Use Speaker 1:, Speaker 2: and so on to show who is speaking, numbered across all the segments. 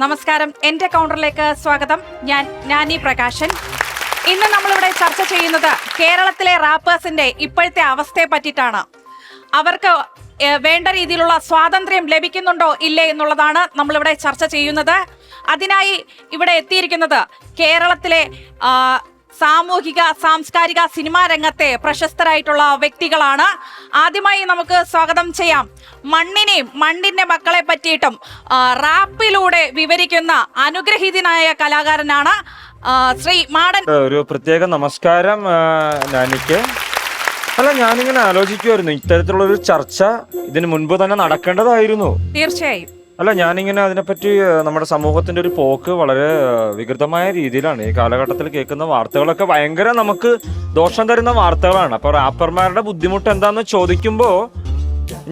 Speaker 1: നമസ്കാരം. എന്റെ കൗണ്ടറിലേക്ക് സ്വാഗതം. ഞാൻ നാനി പ്രകാശൻ. ഇന്ന് നമ്മളിവിടെ ചർച്ച ചെയ്യുന്നത് കേരളത്തിലെ റാപ്പേഴ്സിന്റെ ഇപ്പോഴത്തെ അവസ്ഥയെ പറ്റിയിട്ടാണ്. അവർക്ക് വേണ്ട രീതിയിലുള്ള സ്വാതന്ത്ര്യം ലഭിക്കുന്നുണ്ടോ ഇല്ലേ എന്നുള്ളതാണ് നമ്മളിവിടെ ചർച്ച ചെയ്യുന്നത്. അതിനായി ഇവിടെ എത്തിയിരിക്കുന്നത് കേരളത്തിലെ സാമൂഹിക സാംസ്കാരിക സിനിമാ രംഗത്തെ പ്രശസ്തരായിട്ടുള്ള വ്യക്തികളാണ്. ആദ്യമായി നമുക്ക് സ്വാഗതം ചെയ്യാം. മണ്ണിനെയും മണ്ണിന്റെ മക്കളെ പറ്റിയിട്ടും റാപ്പിലൂടെ വിവരിക്കുന്ന അനുഗ്രഹീതനായ കലാകാരനാണ് ശ്രീ മാടൻ
Speaker 2: ഒരു പ്രത്യേക നമസ്കാരം ആ, നാനിക്ക്. അല്ല ഞാനിങ്ങനെ ആലോചിക്കുമായിരുന്നു ഇത്തരത്തിലുള്ള ഒരു ചർച്ച ഇതിനു മുൻപ് തന്നെ നടക്കേണ്ടതായിരുന്നു.
Speaker 1: തീർച്ചയായും.
Speaker 2: അല്ല ഞാനിങ്ങനെ അതിനെപ്പറ്റി നമ്മുടെ സമൂഹത്തിന്റെ ഒരു പോക്ക് വളരെ വികൃതമായ രീതിയിലാണ്. ഈ കാലഘട്ടത്തിൽ കേൾക്കുന്ന വാർത്തകളൊക്കെ ഭയങ്കര നമുക്ക് ദോഷം തരുന്ന വാർത്തകളാണ്. അപ്പോൾ റാപ്പർമാരുടെ ബുദ്ധിമുട്ട് എന്താണെന്ന് ചോദിക്കുമ്പോ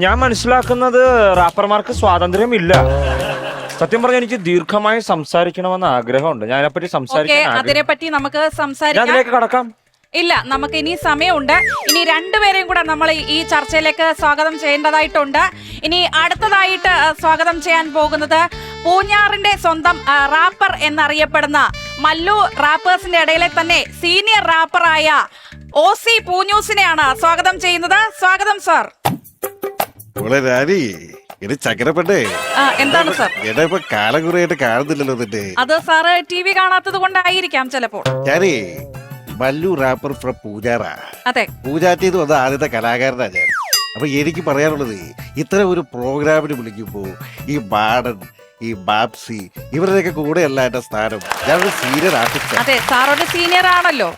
Speaker 2: ഞാൻ മനസ്സിലാക്കുന്നത് റാപ്പർമാർക്ക് സ്വാതന്ത്ര്യമില്ല. സത്യം പറഞ്ഞാൽ എനിക്ക് ദീർഘമായി സംസാരിക്കണമെന്ന് ആഗ്രഹമുണ്ട്. ഞാൻ അതിനെപ്പറ്റി സംസാരിക്കാൻ
Speaker 1: അതിനെപ്പറ്റി നമുക്ക് സംസാരിക്കാം.
Speaker 2: അതിലേക്ക് കടക്കാം.
Speaker 1: ഇല്ല നമുക്ക് ഇനി സമയമുണ്ട്. ഇനി രണ്ടുപേരെയും കൂടെ നമ്മൾ ഈ ചർച്ചയിലേക്ക് സ്വാഗതം ചെയ്യേണ്ടതായിട്ടുണ്ട്. ഇനി അടുത്തതായിട്ട് സ്വാഗതം ചെയ്യാൻ പോകുന്നത് പൂഞ്ഞാറിന്റെ സ്വന്തം റാപ്പർ എന്നറിയപ്പെടുന്ന മല്ലു റാപ്പേഴ്സിന്റെ ഇടയിലെ തന്നെ സീനിയർ റാപ്പറായ ഒ സി പൂഞ്ഞൂസിനെയാണ് സ്വാഗതം ചെയ്യുന്നത്. സ്വാഗതം സാർ. എന്താണ് സാർ?
Speaker 3: കാലം കുറയായിട്ട് കാണുന്നില്ലല്ലോ
Speaker 1: അത് സാറ് ടി വി കാണാത്തത് കൊണ്ടായിരിക്കാം ചിലപ്പോൾ.
Speaker 3: Mallu rapper from Pujara.
Speaker 1: അതെ.
Speaker 3: പൂജാറ്റി എന്ന് വന്ന ആദ്യത്തെ കലാകാരനാ ഞാൻ. അപ്പൊ എനിക്ക് പറയാനുള്ളത് ഇത്തരം ഒരു പ്രോഗ്രാമിന് വിളിക്കുമ്പോ ഈ ബാഡൻ ഈ ബാപ്സി ഇവരുടെയൊക്കെ കൂടെയല്ല എന്റെ സ്ഥാനം. ഞാനൊരു സീനിയർ ആർട്ടിസ്റ്റ്
Speaker 1: അതെ സാർ ഒരു സീനിയർ ആണല്ലോ.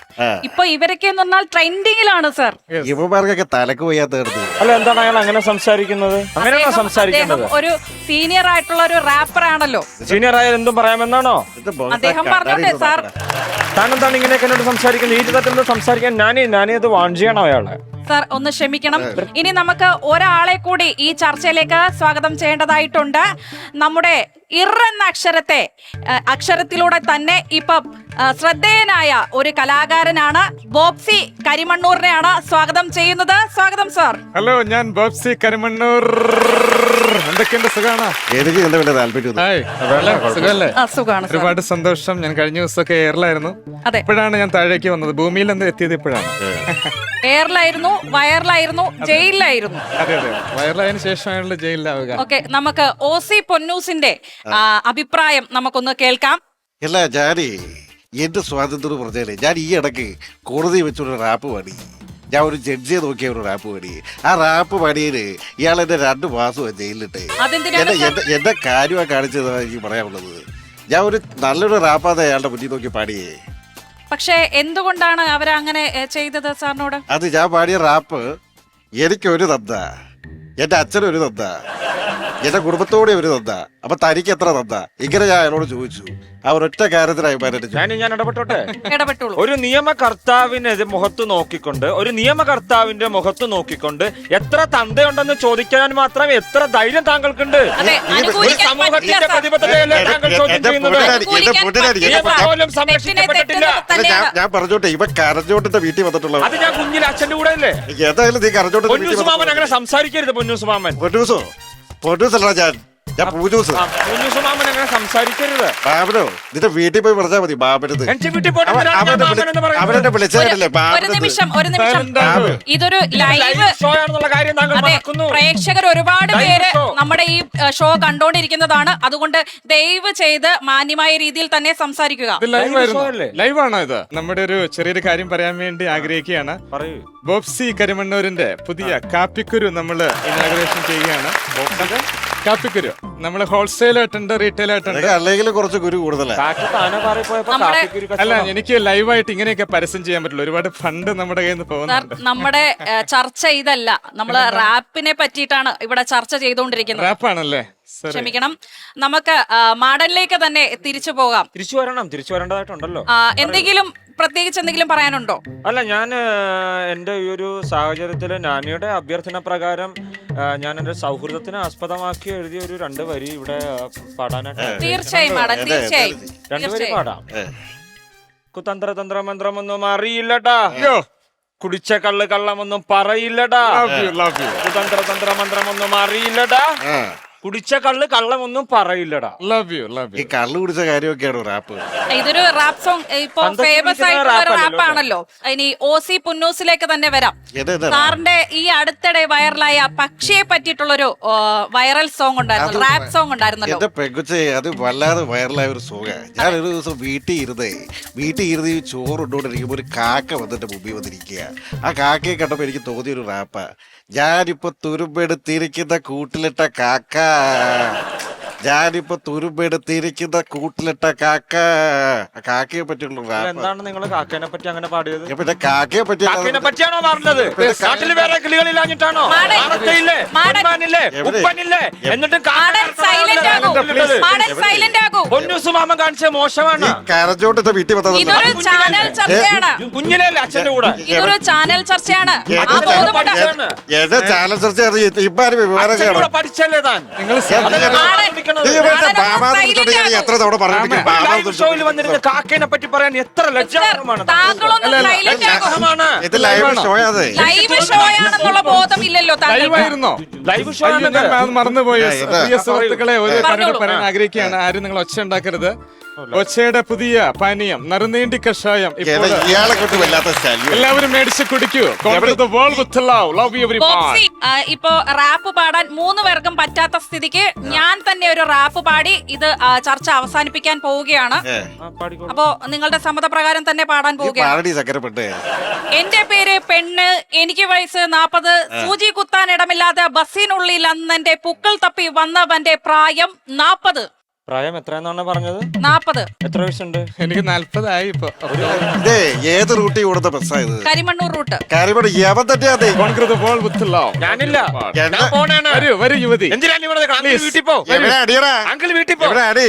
Speaker 1: ഇപ്പൊ ഇവരൊക്കെ എന്ന് പറഞ്ഞാൽ ട്രെൻഡിങ്ങിലാണ് സാർ
Speaker 3: ഇവർക്കൊക്കെ തലക്ക് പോയാ തീർന്നു.
Speaker 2: അല്ല എന്താണ് അയാൾ അങ്ങനെ സംസാരിക്കുന്നത്? അങ്ങനെയാണോ
Speaker 1: സംസാരിക്കുന്നത് ഒരു സീനിയർ ആയിട്ടുള്ള ഒരു റാപ്പർ ആണല്ലോ.
Speaker 2: സീനിയർ ആയാൽ എന്തും പറയാമെന്നാണോ?
Speaker 1: അദ്ദേഹം
Speaker 3: പറഞ്ഞേ
Speaker 1: പറഞ്ഞോട്ടെ, സാർ.
Speaker 3: താനെന്താണ്
Speaker 2: താൻ എന്താണ് ഇങ്ങനെയൊക്കെ എന്നോട് സംസാരിക്കുന്നത്? ഈ തരത്തിൽ സംസാരിക്കാൻ? ഞാനേ ഞാനേ അത് വാൺ ചെയ്യണം അയാളെ?
Speaker 1: സാർ ഒന്ന് ക്ഷമിക്കണം. ഇനി നമുക്ക് ഒരാളെ കൂടി ഈ ചർച്ചയിലേക്ക് സ്വാഗതം ചെയ്യേണ്ടതായിട്ടുണ്ട്. നമ്മുടെ ഇറെന്ന അക്ഷരത്തെ അക്ഷരത്തിലൂടെ തന്നെ ഇപ്പം ശ്രദ്ധേയനായ ഒരു കലാകാരനാണ് ബോബ്സി കരിമണ്ണൂറിനെയാണ് സ്വാഗതം ചെയ്യുന്നത്. സ്വാഗതം സാർ.
Speaker 4: ഹലോ ഞാൻ ബോബ്സി കരിമണ്ണൂർ. എന്തൊക്കെയുണ്ട്? സുഖാണ്?
Speaker 3: താല്പര്യം?
Speaker 1: സാർ.
Speaker 4: ഒരുപാട് സന്തോഷം. ഞാൻ കഴിഞ്ഞ ദിവസമൊക്കെ എയറിലായിരുന്നു.
Speaker 1: അതെ.
Speaker 4: ഇപ്പോഴാണ് ഞാൻ താഴേക്ക് വന്നത്. ഭൂമിയിൽ എന്ത് എത്തിയത് ഇപ്പോഴാണ്.
Speaker 1: എയറിലായിരുന്നു വയറിലായിരുന്നു ജയിലിലായിരുന്നു.
Speaker 4: അതെ അതെ. വയറിലായതിനു ജയിലിലാവുക.
Speaker 1: ഓക്കെ നമുക്ക് ഒ സി പൊന്നൂസിന്റെ അഭിപ്രായം നമുക്കൊന്ന് കേൾക്കാം.
Speaker 3: അല്ല ജാനി എന്റെ സ്വാതന്ത്ര്യം പറഞ്ഞാലേ ഞാൻ ഈ ഇടയ്ക്ക് കോടതി വെച്ചൊരു റാപ്പ് പാടി. ഞാൻ ഒരു ജഡ്ജിയെ നോക്കിയ ഒരു റാപ്പ് പാടി ആ റാപ്പ് പാടിയത് ഇയാൾ എന്നെ രണ്ട് മാസം
Speaker 1: ജയിലിട്ട്
Speaker 3: എന്റെ? എന്റെ എന്റെ കാര്യമാണ് കാണിച്ചതാണ് എനിക്ക് പറയാനുള്ളത്. ഞാൻ ഒരു നല്ലൊരു റാപ്പാതെ അയാളുടെ മുന്നിൽ നോക്കി പാടിയേ
Speaker 1: പക്ഷേ എന്തുകൊണ്ടാണ് അവരങ്ങനെ അങ്ങനെ ചെയ്തത് സാറിനോട്?
Speaker 3: അത് ഞാൻ പാടിയ റാപ്പ് എനിക്കൊരു തന്ന എന്റെ അച്ഛനൊരു തന്ന എന്റെ കുടുംബത്തോടെ ഒരു തന്ന അപ്പൊ തനിക്ക് എത്ര തന്ന ഇങ്ങനെ ഞാൻ അയാളോട് ചോദിച്ചു. ആ ഒരൊറ്റ കാര്യത്തിന്
Speaker 2: ഞാൻ ഞാൻ ഇടപെട്ടോട്ടെ? ഒരു നിയമകർത്താവിനെ മുഖത്ത് നോക്കിക്കൊണ്ട് ഒരു നിയമകർത്താവിന്റെ മുഖത്ത് നോക്കിക്കൊണ്ട് എത്ര തന്തയുണ്ടെന്ന് ചോദിക്കാൻ മാത്രം എത്ര ധൈര്യം താങ്കൾക്കുണ്ട്?
Speaker 1: അതെ
Speaker 2: ഒരു
Speaker 1: അനുകൂലിക്കാൻ പറ്റില്ല
Speaker 2: സമൂഹത്തിന്റെ
Speaker 1: സാർ.
Speaker 2: പ്രതിബദ്ധതയല്ലേ താങ്കൾ ചോദ്യം
Speaker 3: എന്റെ
Speaker 2: ചെയ്യുന്നത്
Speaker 3: പൊന്നാടി, എന്റെ
Speaker 1: അനുകൂലിക്കാൻ
Speaker 3: എന്റെ
Speaker 1: സാർ.
Speaker 2: പോലും സംരക്ഷിക്കപ്പെട്ടിട്ടില്ല.
Speaker 3: അല്ല, ഞാൻ പറഞ്ഞോട്ടെ ഇവ കരഞ്ഞോട്ടിന്റെ വീട്ടിൽ വന്നിട്ടുള്ള
Speaker 2: അത് ഞാൻ കുഞ്ഞിൽ അച്ഛന്റെ കൂടെ അല്ലേ?
Speaker 3: ഏതായാലും നീ കരഞ്ഞോട്ടിന്റെ വീട്ടിൽ
Speaker 2: പൊന്നൂസ് മാമൻ അങ്ങനെ സംസാരിക്കരുത് പൊന്നൂസ് മാമൻ
Speaker 3: പൊന്നൂസോ പൊന്നൂസല്ല ഞാൻ ഞാൻ പൂജൂസ്
Speaker 2: ആ, പൊന്നൂസ് മാമൻ അങ്ങനെ സംസാരിക്കരുത്.
Speaker 3: ബാബനോ നിന്റെ വീട്ടിൽ പോയി പറഞ്ഞാൽ മതി ബാബനത്
Speaker 2: എന്റെ വീട്ടിൽ പോയിട്ട്
Speaker 3: അവൻ-
Speaker 2: എന്തിനാണ് ഞാൻ
Speaker 3: അവനെ
Speaker 2: മാമൻ എന്ന് പറയുന്നത്?
Speaker 3: അവനെ വിളിച്ചതല്ലേ
Speaker 1: ഒരു
Speaker 3: ബാബനത്
Speaker 1: നിമിഷം ഒരു നിമിഷം. ഇതൊരു
Speaker 2: ലൈവ്
Speaker 1: ലൈവ്
Speaker 2: ഷോ ആണെന്നുള്ള കാര്യം താങ്കൾ
Speaker 1: അതെ
Speaker 2: മറക്കുന്നു.
Speaker 1: പ്രേക്ഷകർ ഒരുപാട്
Speaker 2: Live
Speaker 1: പേര്
Speaker 2: show.
Speaker 1: നമ്മുടെ ഈ ഷോ കണ്ടോണ്ടിരിക്കുന്നതാണ്. അതുകൊണ്ട് ദയവ് ചെയ്ത് മാന്യമായ രീതിയിൽ തന്നെ സംസാരിക്കുക.
Speaker 4: ഇത് ലൈവ്
Speaker 2: show അല്ലേ?
Speaker 4: ഇത്? നമ്മുടെ ഒരു ചെറിയൊരു കാര്യം പറയാൻ വേണ്ടി ആഗ്രഹിക്കുകയാണ്.
Speaker 2: പറയൂ.
Speaker 4: ബോബ്സി കരിമണ്ണൂരിന്റെ പുതിയ കാപ്പിക്കുരു നമ്മൾ ഇനാഗ്രേഷൻ ചെയ്യുകയാണ്. കാപ്പിക്കുരു. നമ്മൾ ഹോൾസെയിൽ ആയിട്ടുണ്ട് റീറ്റെയിൽ ആയിട്ടുണ്ട്
Speaker 3: അല്ലെങ്കിൽ കുറച്ച് കുരു കൂടുതലാ.
Speaker 2: കാറ്റ് താനെ പാറി പോയപ്പോ
Speaker 1: നമ്മുടെ-
Speaker 2: കാപ്പിക്കുരു
Speaker 4: അല്ല എനിക്ക് ലൈവായിട്ട് ഇങ്ങനെയൊക്കെ പരസ്യം ചെയ്യാൻ പറ്റില്ല. ഒരുപാട് ഫണ്ട് നമ്മുടെ കയ്യിൽ നിന്ന്
Speaker 1: സാർ
Speaker 4: പോകുന്നുണ്ട്.
Speaker 1: നമ്മുടെ ചർച്ച ഇതല്ല. നമ്മൾ റാപ്പിനെ പറ്റിയിട്ടാണ് ഇവിടെ ചർച്ച ചെയ്തുകൊണ്ടിരിക്കുന്നത്.
Speaker 4: റാപ്പാണല്ലേ?
Speaker 1: ക്ഷമിക്കണം. നമുക്ക് മാഡനിലേക്ക് തന്നെ തിരിച്ചു പോകാം.
Speaker 2: തിരിച്ചു വരണം. തിരിച്ചു വരേണ്ടതായിട്ടുണ്ടല്ലോ.
Speaker 1: എന്തെങ്കിലും പ്രത്യേകിച്ച് എന്തെങ്കിലും പറയാനുണ്ടോ?
Speaker 2: അല്ല ഞാൻ എന്റെ ഈ ഒരു സാഹചര്യത്തിൽ നാനിയുടെ അഭ്യർത്ഥന പ്രകാരം ഞാൻ എന്റെ സൗഹൃദത്തിന് ആസ്പദമാക്കി എഴുതിയ ഒരു രണ്ട് വരി ഇവിടെ പാടാനായിട്ട്
Speaker 1: തീർച്ചയായും മാഡൻ തീർച്ചയായും.
Speaker 2: രണ്ട് വരി പാടാം. കുതന്ത്ര തന്ത്ര മന്ത്രമൊന്നും അറിയില്ലടാ കുടിച്ച കള്ള് കള്ളമൊന്നും പറയില്ലടാ. കുതന്ത്ര തന്ത്ര മന്ത്രമൊന്നും അറിയില്ലടാ. കുടിച്ച കള്ള് കള്ളമൊന്നും പറയില്ലടാ.
Speaker 4: ലവ് യു ലവ്
Speaker 3: ഈ
Speaker 4: യു
Speaker 3: കള്ളു കുടിച്ച കാര്യമൊക്കെയാണ് റാപ്പ്.
Speaker 1: ഇതൊരു റാപ്പ് സോങ് ഇപ്പൊ
Speaker 2: പണ്ടൊക്കെ
Speaker 1: ഫേമസ് ആയിട്ടുള്ള ഒരു
Speaker 2: rap
Speaker 1: റാപ്പ് ആണല്ലോ. ഇനി ഒ സി പുന്നൂസിലേക്ക് തന്നെ വരാം. സാറിന്റെ ഈ അടുത്തിടെ വൈറലായ പക്ഷിയെ പറ്റിയിട്ടുള്ളൊരു ആ, വൈറൽ സോങ് ഉണ്ടായിരുന്നു. റാപ്പ് സോങ് ഉണ്ടായിരുന്നു
Speaker 3: എന്റെ പെങ്കുച്ചെ അത് വല്ലാതെ വൈറലായ ഒരു സുഖ ഞാൻ ഒരു ദിവസം വീട്ടിൽ ഇരുന്നേ വീട്ടിൽ ഇരുന്ന് ഈ ചോറ് ഇട്ടുകൊണ്ടിരിക്കുമ്പോൾ ഒരു കാക്ക വന്നിട്ട് മുമ്പിൽ വന്നിരിക്കുക ആ കാക്കയെ കണ്ടപ്പോൾ എനിക്ക് തോന്നിയ ഒരു റാപ്പാ ഞാനിപ്പോ തുരുമ്പെടുത്തിരിക്കുന്ന കൂട്ടിലിട്ട കാക്ക Ah. ഞാനിപ്പോ തുരുമ്പെടുത്തിരിക്കുന്ന കൂട്ടിലിട്ട കാക്ക. കാക്കയെ പറ്റിയുള്ള റാപ്പ്
Speaker 2: എന്താണ് നിങ്ങൾ കാക്കേനെ പറ്റി അങ്ങനെ പാടിയത്?
Speaker 3: പിന്നെ കാക്കയെ പറ്റി
Speaker 2: കാക്കേനെ പറ്റിയാണോ പറഞ്ഞത് കാട്ടിൽ വേറെ കിളികളില്ലാഞ്ഞിട്ടാണോ? എന്നിട്ടും കാണിച്ച മോശമാണ്.
Speaker 3: കരച്ചോട്ടത്തെ വീട്ടിൽ വന്നത്
Speaker 1: ഇതൊരു ചാനൽ ചർച്ചയാണ്.
Speaker 2: കുഞ്ഞിലെ അച്ഛന്റെ കൂടെ?
Speaker 1: ഇതൊരു ചാനൽ ചർച്ചയാണ്.
Speaker 3: എന്റെ ചാനൽ ചർച്ച ഇപ്പാരും വിവരം
Speaker 2: അച്ഛന്റെ കൂടെ
Speaker 3: കേട്ടോ
Speaker 2: പഠിച്ചല്ലേ താൻ?
Speaker 4: നിങ്ങൾ
Speaker 3: ഞാൻ എത്ര തവണ
Speaker 2: ലൈവ് ഷോയിൽ വന്നിരുന്ന കാക്കേനെ പറ്റി പറയാൻ എത്ര ലജ്ജാകരമാണ്
Speaker 1: താങ്കളൊന്ന് സൈലന്റ് ആകൂ
Speaker 2: ലജ്ജാകരമാണ്.
Speaker 3: ഇത് ലൈവ് ഷോ അതെ
Speaker 1: ലൈവ് ഷോ ആണെന്നുള്ള ബോധമില്ലല്ലോ താങ്കൾക്ക്.
Speaker 4: ലൈവായിരുന്നോ?
Speaker 2: ലൈവ് ഷോ
Speaker 4: അയ്യോ, ഞാൻ മറന്നുപോയി? പ്രിയ സുഹൃത്തുക്കളെ ഒരു. പറയാൻ ആഗ്രഹിക്കുകയാണ്. ആരും നിങ്ങൾ ഒച്ച ഉണ്ടാക്കരുത്. ഒച്ചയുടെ പുതിയ പാനീയം നറുനീണ്ടി കഷായം ഇപ്പോൾ
Speaker 3: ഇയാളെ കൊണ്ട് വല്ലാത്ത ശല്യം.
Speaker 4: എല്ലാവരും മേടിച്ച് കുടിക്കൂ. ലവ് ലവ്
Speaker 1: ബോക്സി ആ, ഇപ്പോ റാപ്പ് പാടാൻ മൂന്ന് പേർക്കും പറ്റാത്ത സ്ഥിതിക്ക് ഞാൻ തന്നെ ഒരു റാപ്പ് പാടി ഇത് ആ, ചർച്ച അവസാനിപ്പിക്കാൻ പോവുകയാണ്.
Speaker 3: ഏ,
Speaker 1: അപ്പോ നിങ്ങളുടെ സമ്മതപ്രകാരം തന്നെ പാടാൻ
Speaker 3: ഈ
Speaker 1: പോവുകയാണ്.
Speaker 3: ചക്കരപ്പെട്ട്
Speaker 1: എന്റെ പേര് പെണ്ണ് എനിക്ക് വയസ്സ് നാപ്പത്. സൂചി കുത്താൻ ഇടമില്ലാതെ ബസ്സിനുള്ളിൽ അന്ന് പുക്കൾ തപ്പി വന്നവന്റെ പ്രായം നാപ്പത്.
Speaker 2: പ്രായം എത്രയെന്നാണ് പറഞ്ഞത്?
Speaker 1: നാപ്പത്.
Speaker 2: എത്ര വയസ്സുണ്ട്?
Speaker 4: എനിക്ക് നാല്പതായി ഇപ്പൊ.
Speaker 3: ഇതേ ഏത് റൂട്ടിൽ കൊടുത്ത ബസ്സായത്
Speaker 1: കരിമണ്ണൂർ റൂട്ട്.
Speaker 3: കരിമണ്ണൂർ യവൻ തന്നെയാ അതെ?
Speaker 2: ഞാനില്ല. ഞാൻ പോണേണ്.
Speaker 4: വരൂ വരൂ യുവതി.
Speaker 2: എന്തിനാണ് ഇവിടെ? അങ്കിൾ വീട്ടിൽ പോ.
Speaker 3: എവിടെ അടിയടാ?
Speaker 2: അങ്കിൾ വീട്ടിൽ പോ.
Speaker 3: എവിടെ അടി?